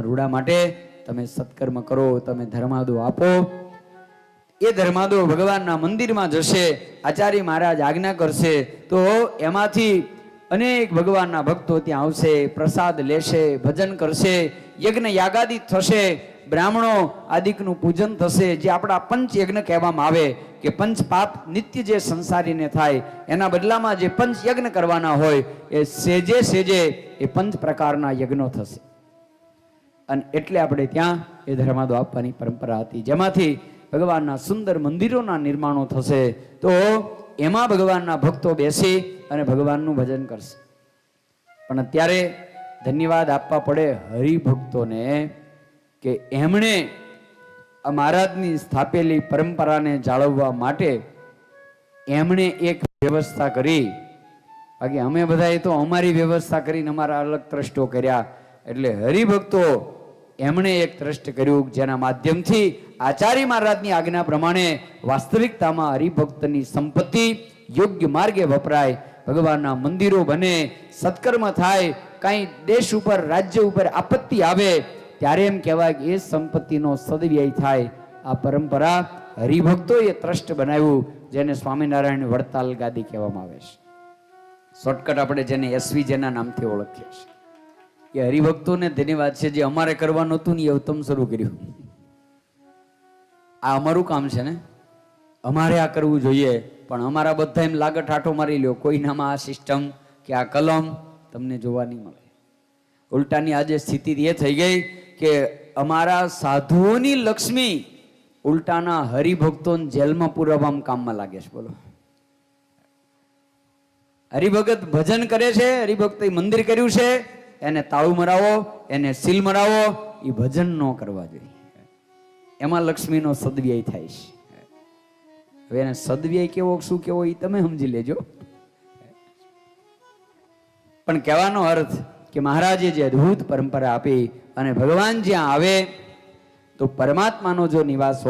રૂડા માટે તમે સત્કર્મ કરો, તમે ધર્માદો આપો. એ ધર્માદો ભગવાનના મંદિરમાં જશે, આચાર્ય મહારાજ આજ્ઞા કરશે, તો એમાંથી અનેક ભગવાનના ભક્તો ત્યાં આવશે, પ્રસાદ લેશે, ભજન કરશે, યજ્ઞ યાગાદિ થશે, બ્રાહ્મણો આદિકનું પૂજન થશે, જે આપણા પંચ યજ્ઞ કહેવામાં આવે કે પંચ પાપ નિત્ય જે સંસારીને થાય, એના બદલામાં જે પંચ યજ્ઞ કરવાના હોય, એ સેજે સેજે એ પંચ પ્રકારના યજ્ઞો થશે. અને એટલે આપણે ત્યાં એ ધર્માદો આપવાની પરંપરા હતી. જેમાંથી ભગવાનના સુંદર મંદિરોના નિર્માણો થશે, તો એમાં ભગવાનના ભક્તો બેસી અને ભગવાનનું ભજન કરશે. પણ અત્યારે ધન્યવાદ આપવા પડે હરિભક્તોને કે એમણે આ મહારાજની સ્થાપેલી પરંપરાને જાળવવા માટે એમણે એક વ્યવસ્થા કરી. બાકી અમે બધાએ તો અમારી વ્યવસ્થા કરીને અમારા અલગ ટ્રસ્ટો કર્યા. એટલે હરિભક્તો એમણે એક ટ્રસ્ટ કર્યું જેના માધ્યમથી આચાર્ય મહારાજની આજ્ઞા પ્રમાણે વાસ્તવિકતામાં હરિભક્તની સંપત્તિ યોગ્ય માર્ગે વપરાય, ભગવાનના મંદિરો બને, સત્કર્મ થાય, કાંઈ દેશ ઉપર, રાજ્ય ઉપર આપત્તિ આવે, ત્યારે એમ કહેવાય કે એ સંપત્તિનો સદવ્યય થાય. આ પરંપરા હરિભક્તોએ ટ્રસ્ટ બનાવ્યું, જેને સ્વામિનારાયણ વડતાલ ગાદી કહેવામાં આવે છે. શોર્ટકટ આપણે જેને એસવી જેના નામથી ઓળખીએ છીએ. એ હરિભક્તોને ધન્યવાદ છે જે અમારે કરવાનું હતું ને એ ઉત્તમ શરૂ કર્યું. આ અમારું કામ છે ને? અમારે આ કરવું જોઈએ, પણ અમારા બધા એમ લાગત ઠાઠો મારી લ્યો, કોઈનામાં આ સિસ્ટમ કે આ કલમ તમને જોવા નહીં મળે. ઉલટાની આજે સ્થિતિ એ થઈ ગઈ કે અમારા સાધુઓની લક્ષ્મી ઉલટાના હરિભક્તોને જેલમાં પુરાવામાં કામમાં લાગે છે, બોલો. હરિભગત ભજન કરે છે, હરિભક્ત મંદિર કર્યું છે એને તાળું મરાવો, એને સીલ મરાવો એ ભજન ન કરવા જોઈએ. એમાં લક્ષ્મીનો સદવ્યય થાય છે. હવે એને સદવ્યય કેવો, શું કેવો એ તમે સમજી લેજો. પણ કહેવાનો અર્થ કે મહારાજે જે અદ્ભુત પરંપરા આપી અને ભગવાન જ્યાં આવે, તો પરમાત્માનો જો નિવાસ હોય